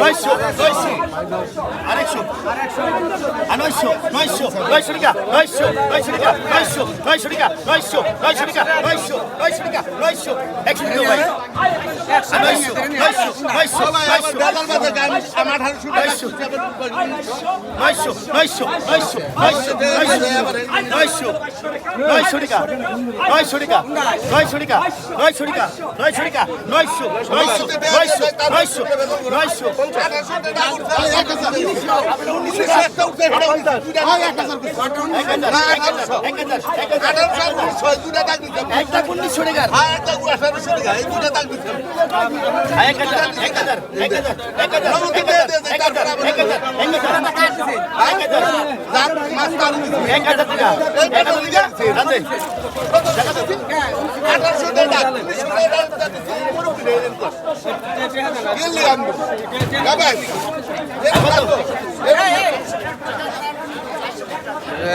নয়শো নয়শো। আরেকশো আর নয়শো নয়শো নয়শো টাকা, নয়শো নয়শো টাকা, নয়শো নয়শো টাকা, নয়শো নয়শো টাকা, নয়শো নয়শো টাকা, নয়শো। একশো টাকা একটা উনিশশো টাকা আর একটা আঠারোশো টাকা এই দুটা দাগ দিতে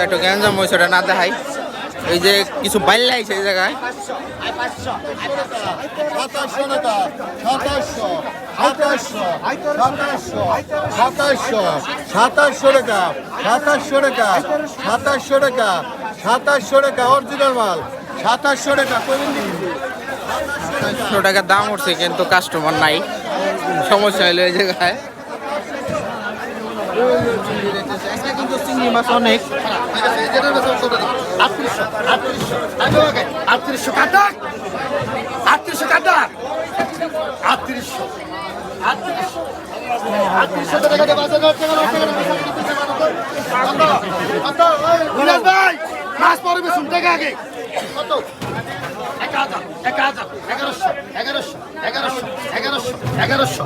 একটু গ্যাঞ্জাম হয়েছে ওটা না দেখাই। এই যে কিছু বাইল্লা আছে এই জায়গায় সাতাশশো অরিজিনাল মাল টাকা দাম উঠছে কিন্তু কাস্টমার নাই সমস্যা হলো এই জায়গায় একটা কিন্তু চিংড়ি মাছ অনেক আটত্রিশশো আটত্রিশশো আটত্রিশশো কাটা আটত্রিশশো আটত্রিশশো আটত্রিশশো টাকা করতে ভাই মাছ পড়বে শুনতে আগে এক হাজার এক হাজার এগারোশো এগারোশো এগারোশো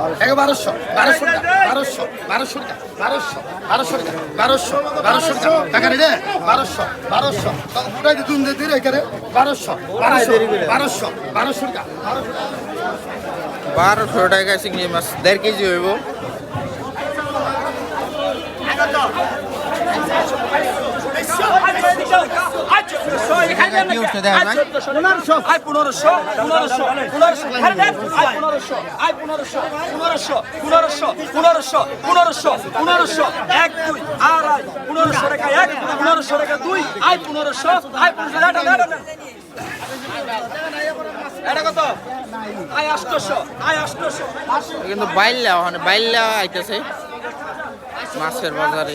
বারোশো টাকা রে মাছ দেড় কেজি হইব। কি উঠছে দেখা যায়? আই পনেরোশো। পনেরোশো পনেরোশো আই পনেরোশো। আই পনেরোশো পনেরোশো পনেরোশো পনেরোশো পনেরোশো পনেরোশো এক দুই আড়াই পনেরোশো টাকা এক পনেরোশো টাকা দুই আই পনেরোশো আই পনেরোশো। এটা কত? আই আষ্টশো আই আষ্টশো। কিন্তু বাইল্লা ওখানে বাইল্লা আইতেছে। মাছের বাজারে।